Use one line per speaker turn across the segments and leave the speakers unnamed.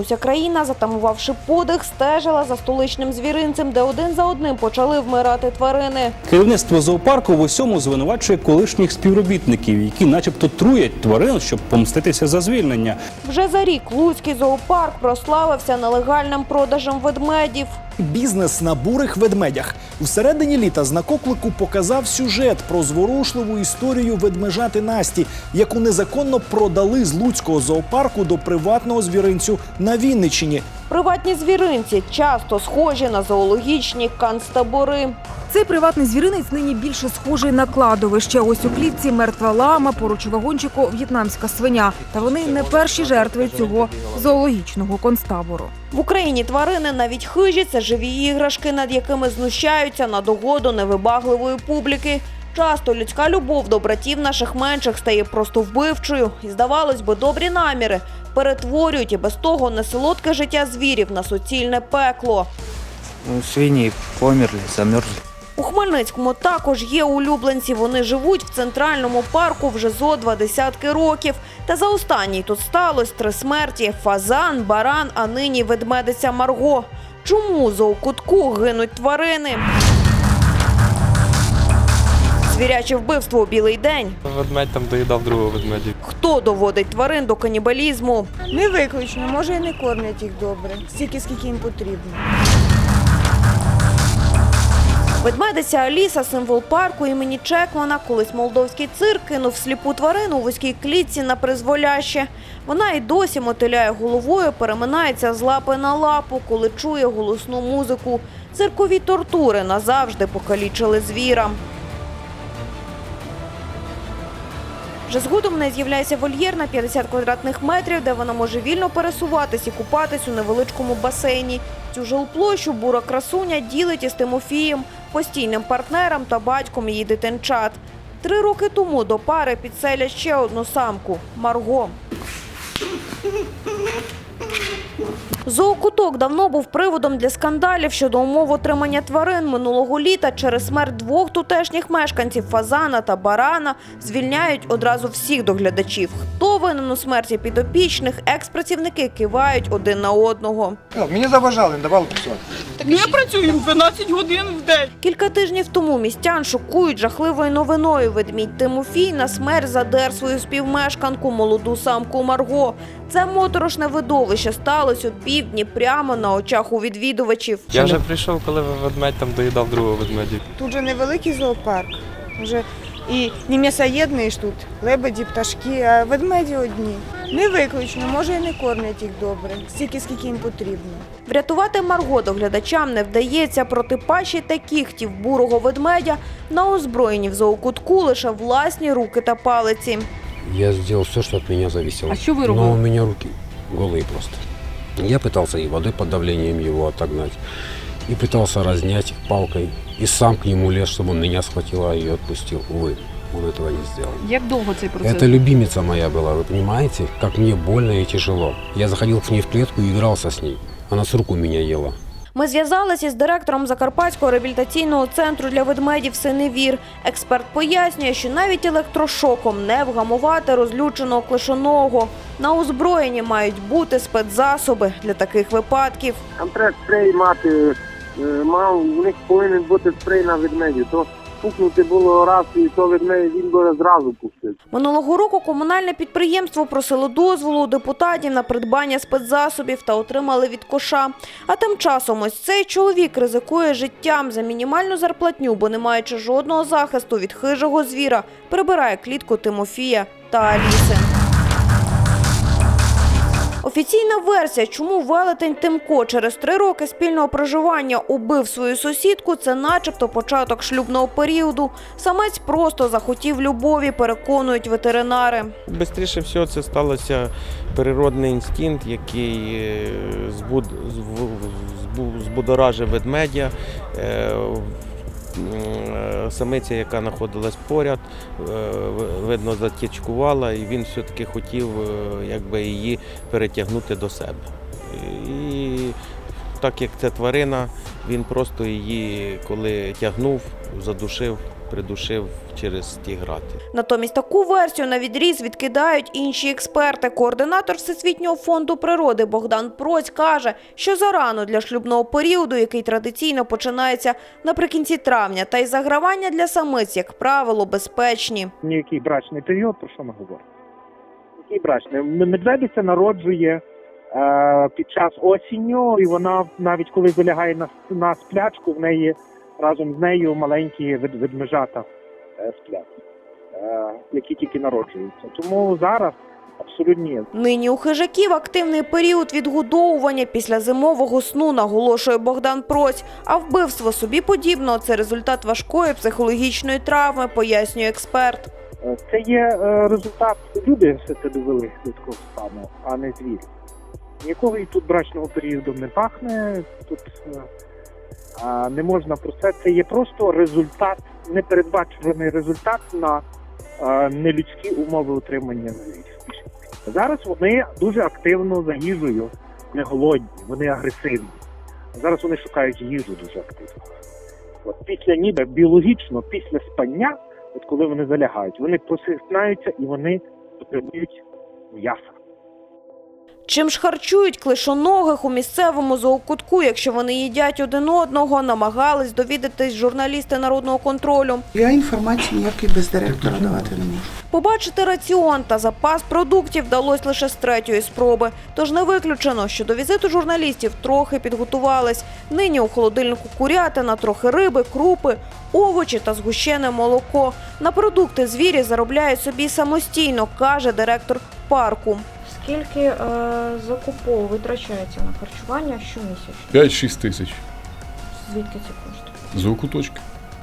Вся країна, затамувавши подих, стежила за столичним звіринцем, де один за одним почали вмирати тварини.
Керівництво зоопарку в усьому звинувачує колишніх співробітників, які, начебто, труять тварин, щоб помститися за звільнення.
Вже за рік Луцький зоопарк прославився нелегальним продажем ведмедів.
Бізнес на бурих ведмедях у середині літа знакоклику показав сюжет про зворушливу історію ведмежати Насті, яку незаконно продали з Луцького зоопарку до приватного звіринцю на Вінниччині.
Приватні звіринці часто схожі на зоологічні канцтабори.
Цей приватний звіринець нині більше схожий на кладовище. Ось у клітці мертва лама, поруч вагончику в'єтнамська свиня. Та вони не перші жертви цього зоологічного концтабору.
В Україні тварини навіть хижі це живі іграшки, над якими знущаються на догоду невибагливої публіки. Часто людська любов до братів наших менших стає просто вбивчою, і здавалось би, добрі наміри перетворюють і без того несолодке життя звірів на суцільне пекло.
Ну, свиньи померли, замерзли.
У Хмельницькому також є улюбленці. Вони живуть в центральному парку вже зо два десятки років. Та за останній тут сталося три смерті: фазан, баран, а нині ведмедиця Марго. Чому у зоокутку гинуть тварини? Звіряче вбивство у білий день.
Ведмедь там доїдав другого ведмедя.
Хто доводить тварин до канібалізму?
Не виключно, може і не кормлять їх добре, стільки скільки їм потрібно.
Ведмедиця Аліса, символ парку імені Чекмана, колись молдовський цирк кинув сліпу тварину у вузькій клітці на призволяще. Вона й досі мотиляє головою, переминається з лапи на лапу, коли чує голосну музику. Циркові тортури назавжди покалічили звіра. Вже згодом в неї з'являється вольєр на 50 квадратних метрів, де вона може вільно пересуватись і купатись у невеличкому басейні. Цю жилплощу бура красуня ділить із Тимофієм, постійним партнером та батьком її дитинчат. Три роки тому до пари підселять ще одну самку Марго. Зоокуток давно був приводом для скандалів щодо умов отримання тварин минулого літа. Через смерть двох тутешніх мешканців фазана та барана звільняють одразу всіх доглядачів. Хто винен у смерті підопічних, експрацівники кивають один на одного.
Мені заважали, не давали працювати.
Ми працюємо 12 годин в день.
Кілька тижнів тому містян шокують жахливою новиною. Ведмідь Тимофій на смерть задер свою співмешканку, молоду самку Марго. Це моторошне видовище сталося у півдні прямо на очах у відвідувачів.
Я вже прийшов, коли ведмедь там доїдав другого ведмедя.
Тут же невеликий зоопарк. Вже і не м'ясоєдний ж тут, лебеді, пташки, а ведмеді одні. Не виключно, може і не кормлять їх добре, стільки скільки їм потрібно.
Врятувати Марго доглядачам не вдається проти пащі та кіхтів бурого ведмедя на озброєні в зоокутку лише власні руки та палиці.
Я сделал все, что от меня зависело.
А что вы
Но у меня руки голые просто. Я пытался и водой под давлением его отогнать, и пытался разнять палкой, и сам к нему лез, чтобы он меня схватил и отпустил. Увы, он этого не сделал.
Як довго цей процес?
Это любимица моя была, вы понимаете, как мне больно и тяжело. Я заходил к ней в клетку и игрался с ней. Она с рук у меня ела.
Ми зв'язалися з директором Закарпатського реабілітаційного центру для ведмедів Синевір. Експерт пояснює, що навіть електрошоком не вгамувати розлюченого клишоного. На озброєнні мають бути спецзасоби для таких випадків.
Там треба спрей е, мав, у них повинен бути спрей на ведмедів. То пукнути було раз, і то від неї він би зразу пустив.
Минулого року комунальне підприємство просило дозволу депутатів на придбання спецзасобів та отримали від коша. А тим часом ось цей чоловік ризикує життям за мінімальну зарплатню, бо не маючи жодного захисту від хижого звіра, прибирає клітку Тимофія та Аліси. Офіційна версія, чому велетень Тимко через три роки спільного проживання убив свою сусідку, це начебто початок шлюбного періоду. Самець просто захотів любові, переконують ветеринари.
Бистріше всього це сталося природний інстинкт, який е, збуд, збу- збу- збудоражив ведмедя. Самиця, яка знаходилась поряд, е, видно, затічкувала, і він все-таки хотів е, якби, її перетягнути до себе. І так як це тварина, він просто її, коли тягнув, задушив придушив через ті грати.
Натомість таку версію на відріз відкидають інші експерти. Координатор Всесвітнього фонду природи Богдан Проць каже, що зарано для шлюбного періоду, який традиційно починається наприкінці травня, та й загравання для самиць, як правило, безпечні.
Ніякий брачний період, про що ми говоримо? Який брачний? Медведиця народжує е, під час осінню, і вона навіть коли залягає на, на сплячку, в неї разом з нею маленькі вед, ведмежата е, сплять, е, які тільки народжуються. Тому зараз абсолютно ні.
Нині у хижаків активний період відгодовування після зимового сну, наголошує Богдан Проць. А вбивство собі подібного – це результат важкої психологічної травми, пояснює експерт.
Е, Це є е, результат. Люди все це довели до такого стану, а не звірі. Нікого і тут брачного періоду не пахне. Тут е, не можна про це. Це є просто результат, непередбачуваний результат на нелюдські умови утримання звірів. Зараз вони дуже активно за їжею, не голодні, вони агресивні. Зараз вони шукають їжу дуже активно. От після ніби біологічно, після спання от коли вони залягають, вони просинаються і вони потребують м'яса.
Чим ж харчують клишоногих у місцевому зоокутку, якщо вони їдять один одного, намагались довідатись журналісти народного контролю.
Я інформацію ніякої без директора давати не можу.
Побачити раціон та запас продуктів вдалося лише з третьої спроби. Тож не виключено, що до візиту журналістів трохи підготувались. Нині у холодильнику курятина, трохи риби, крупи, овочі та згущене молоко. На продукти звірі заробляють собі самостійно, каже директор парку.
Скільки е, закупов витрачається на харчування щомісячно?
5-6 тисяч
Звідки ці кошти?
з окуточки.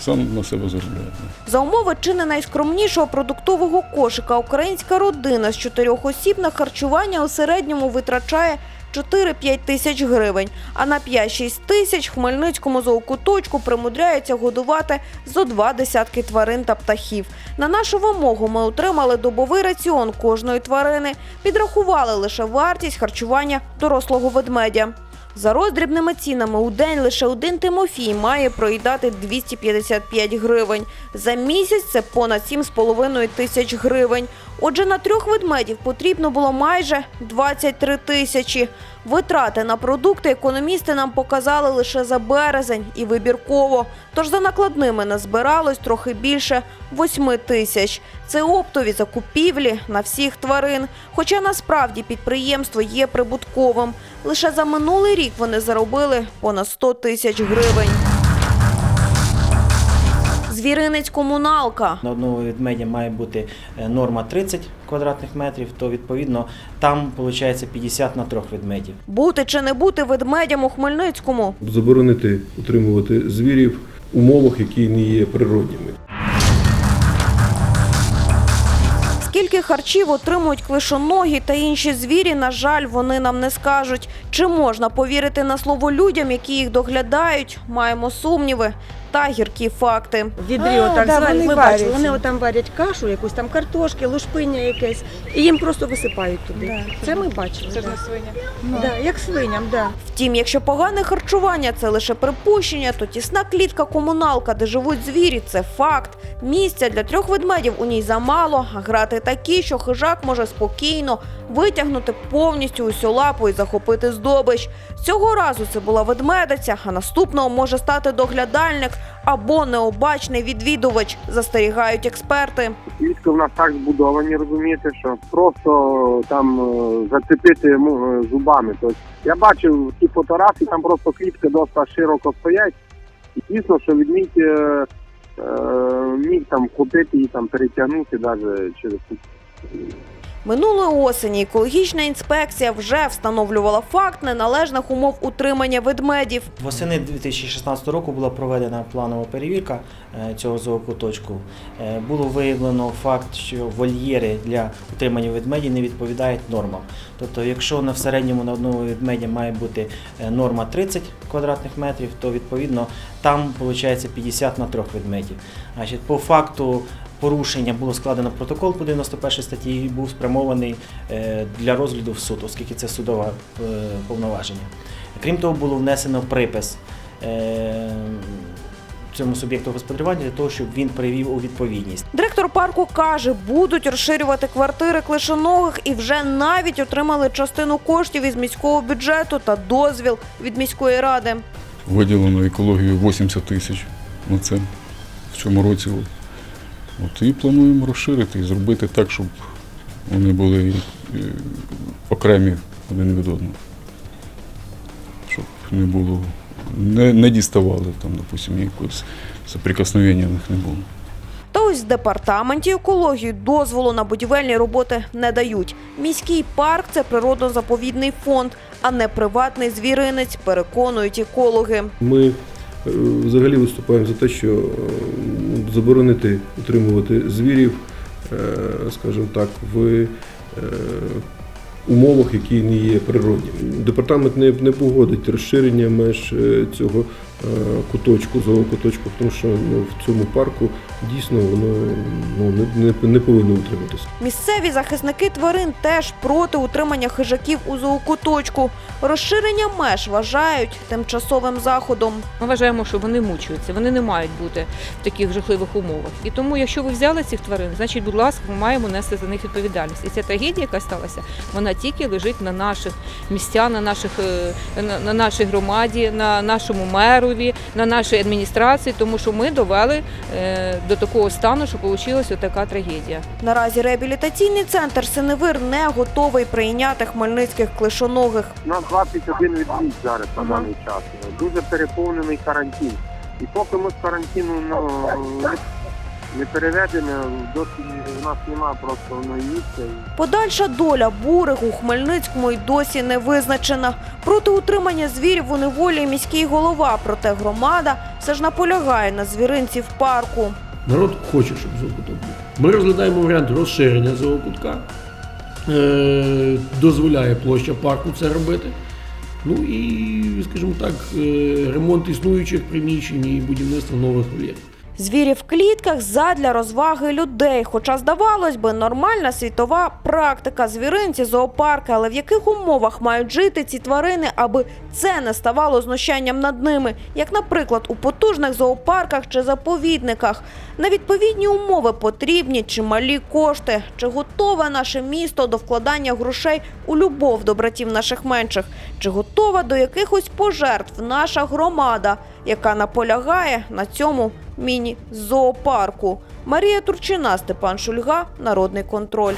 Сам на себе заробляю.
За умови чи не найскромнішого продуктового кошика українська родина з чотирьох осіб на харчування у середньому витрачає 4-5 тисяч гривень, а на 5-6 тисяч Хмельницькому зоокуточку примудряються годувати зо два десятки тварин та птахів. На нашу вимогу ми отримали добовий раціон кожної тварини, підрахували лише вартість харчування дорослого ведмедя. За роздрібними цінами у день лише один Тимофій має проїдати 255 гривень. За місяць це понад 7,5 тисяч гривень. Отже, на трьох ведмедів потрібно було майже 23 тисячі. Витрати на продукти економісти нам показали лише за березень і вибірково. Тож за накладними назбиралось трохи більше 8 тисяч. Це оптові закупівлі на всіх тварин. Хоча насправді підприємство є прибутковим. Лише за минулий рік вони заробили понад 100 тисяч гривень. Звіринець комуналка.
На одного ведмедя має бути е, норма 30 квадратних метрів, то відповідно там виходить 50 на трьох ведмедів.
Бути чи не бути ведмедям у Хмельницькому.
Заборонити утримувати звірів в умовах, які не є природніми.
Харчів отримують клишоногі та інші звірі, на жаль, вони нам не скажуть. Чи можна повірити на слово людям, які їх доглядають? Маємо сумніви та гіркі факти.
Відрі отак зварять, ми бачили, вони отам варять кашу, якусь там картошки, лушпиння якесь, і їм просто висипають туди. Це ми бачили. Це ж не свиня. Да, як свиням, да.
Втім, якщо погане харчування це лише припущення, то тісна клітка комуналка, де живуть звірі, це факт. Місця для трьох ведмедів у ній замало, а грати такі, що хижак може спокійно витягнути повністю усю лапу і захопити здобич. Цього разу це була ведмедиця, а наступного може стати доглядальник або необачний відвідувач, застерігають експерти.
Клітки в нас так збудовані, розумієте, що просто там е, зацепити е, зубами. Тобто я бачив ті фотографії, там просто клітки досить широко стоять. І дійсно, що відмідь е, е, міг там купити і там перетягнути навіть через
Минулої осені екологічна інспекція вже встановлювала факт неналежних умов утримання ведмедів.
Восени 2016 року була проведена планова перевірка е, цього зоокуточку. Е, Було виявлено факт, що вольєри для утримання ведмедів не відповідають нормам. Тобто, якщо на в середньому на одного ведмедя має бути е, норма 30 квадратних метрів, то відповідно там виходить 50 на трьох ведмедів. Значить, по факту порушення було складено протокол по 91 статті і був спрямований е, для розгляду в суд, оскільки це судове е, повноваження. Крім того, було внесено припис е, цьому суб'єкту господарювання для того, щоб він привів у відповідність.
Директор парку каже, будуть розширювати квартири клишоногих і вже навіть отримали частину коштів із міського бюджету та дозвіл від міської ради.
Виділено екологію 80 тисяч на це в цьому році. От, і плануємо розширити і зробити так, щоб вони були е, окремі один від одного. Щоб не було, не, не діставали там, допустимо, якогось соприкосновення в них не було.
Та ось в департаменті екології дозволу на будівельні роботи не дають. Міський парк це природно-заповідний фонд, а не приватний звіринець, переконують екологи.
Ми взагалі виступаємо за те, що е, заборонити утримувати звірів, е, скажімо так, в е, умовах, які не є природніми. Департамент не, погодить розширення меж е, е, куточку, зоокуточку, тому що ну, в цьому парку дійсно воно ну, не, не, не повинно утриматися.
Місцеві захисники тварин теж проти утримання хижаків у зоокуточку. Розширення меж вважають тимчасовим заходом.
Ми вважаємо, що вони мучаються, вони не мають бути в таких жахливих умовах. І тому, якщо ви взяли цих тварин, значить, будь ласка, ми маємо нести за них відповідальність. І ця трагедія, яка сталася, вона тільки лежить на наших місцях, на наших е, на, на нашій громаді, на нашому мерові, на нашій адміністрації, тому що ми довели е, до такого стану, що вийшла така трагедія.
Наразі реабілітаційний центр Синевир не готовий прийняти хмельницьких клишоногих.
У нас 21 відвід зараз на даний час. Дуже переповнений карантин. І поки ми з карантину ну, не, не переведемо, досі у нас немає просто воно місця.
Подальша доля бурих у Хмельницькому й досі не визначена. Проти утримання звірів у неволі міський голова, проте громада все ж наполягає на звіринці в парку.
Народ хоче, щоб зоокуток був. Ми розглядаємо варіант розширення зоокутка. Е, дозволяє площа парку це робити. Ну і, скажімо так, е, ремонт існуючих приміщень і будівництво нових вольєрів.
Звірі в клітках задля розваги людей. Хоча, здавалось би, нормальна світова практика звіринці, зоопарки, але в яких умовах мають жити ці тварини, аби це не ставало знущанням над ними, як, наприклад, у потужних зоопарках чи заповідниках. На відповідні умови потрібні чималі кошти. Чи готове наше місто до вкладання грошей у любов до братів наших менших? Чи готова до якихось пожертв наша громада, яка наполягає на цьому міні-зоопарку? Марія Турчина, Степан Шульга, Народний контроль.